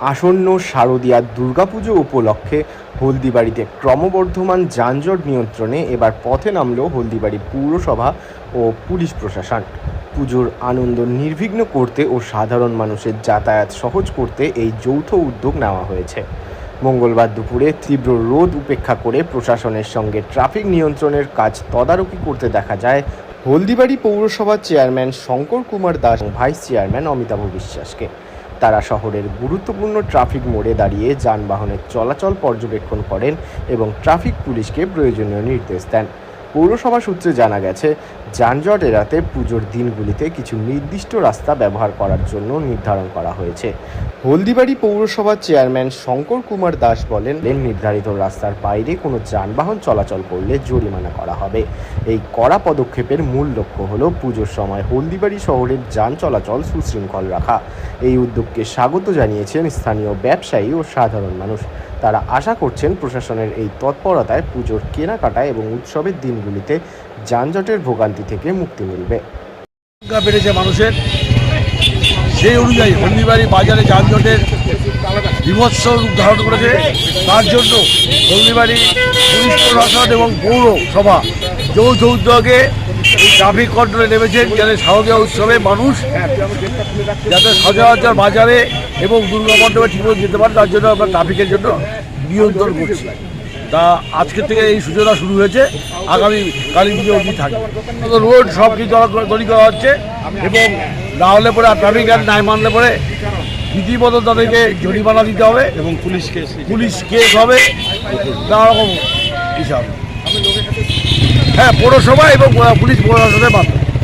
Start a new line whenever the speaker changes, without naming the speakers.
আসন্ন শারদীয়া দুর্গাপুজো উপলক্ষে হলদিবাড়িতে ক্রমবর্ধমান যানজট নিয়ন্ত্রণে এবার পথে নামল হলদিবাড়ি পৌরসভা ও পুলিশ প্রশাসন। পুজোর আনন্দ নির্বিঘ্ন করতে ও সাধারণ মানুষের যাতায়াত সহজ করতে এই যৌথ উদ্যোগ নেওয়া হয়েছে। মঙ্গলবার দুপুরে তীব্র রোদ উপেক্ষা করে প্রশাসনের সঙ্গে ট্রাফিক নিয়ন্ত্রণের কাজ তদারকি করতে দেখা যায় হলদিবাড়ি পৌরসভার chairman Shankar Kumar Das vice chairman Amitabh বিশ্বাসকে। তারা শহরের গুরুত্বপূর্ণ ট্রাফিক মোড়ে দাঁড়িয়ে যানবাহনের চলাচল পর্যবেক্ষণ করেন এবং ট্রাফিক পুলিশকে প্রয়োজনীয় নির্দেশ দেন। পৌরসভা সূত্রে জানা গেছে, যানজট এড়াতে পুজোর দিনগুলিতে কিছু নির্দিষ্ট রাস্তা ব্যবহার করার জন্য নির্ধারণ করা হয়েছে। হলদিবাড়ি পৌরসভার চেয়ারম্যান শঙ্কর কুমার দাস বলেন নির্ধারিত রাস্তার বাইরে কোনো যানবাহন চলাচল করলে জরিমানা করা হবে। এই কড়া পদক্ষেপের মূল লক্ষ্য হল পুজোর সময় হলদিবাড়ি শহরের যান চলাচল সুশৃঙ্খল রাখা। এই উদ্যোগকে স্বাগত জানিয়েছেন স্থানীয় ব্যবসায়ী ও সাধারণ মানুষ। তারা আশা করছেন প্রশাসনের এই তৎপরতায় পুজোর কেনাকাটা এবং উৎসবের দিনগুলিতে যানজটের ভোগান্তি থেকে মুক্তি মিলবে।
বেড়েছে মানুষের। সেই অনুযায়ী হলদিবাড়ি বাজারে যানজটের বিভৎস রূপ ধারণ করেছে। তার জন্য হলদিবাড়ি পুলিশ প্রশাসন এবং পৌরসভা যৌথ উদ্যোগে এই ট্রাফিক কন্ট্রোলে নেমেছেন যাতে শারদীয় উৎসবে মানুষ যাতে সচরাচর বাজারে এবং দুর্গা মণ্ডপে ঠিকমতো যেতে পারে তার জন্য আমরা ট্রাফিকের জন্য নিয়ন্ত্রণ করছি। তা আজকে থেকে এই সূচনা শুরু হয়েছে আগামী কালী পুজো অবধি থাকবে। রোড সব কিছু তৈরি করা হচ্ছে এবং না হলে পরে আর ট্রাফিক অ্যাক্ট নাই মানলে পরে রীতিমতো তাদেরকে জরিমানা দিতে হবে এবং পুলিশ কেস পুলিশ কেস হবে নানা রকম হিসাব। হ্যাঁ পৌরসভা এবং পুলিশ প্রশাসনের মাধ্যমে।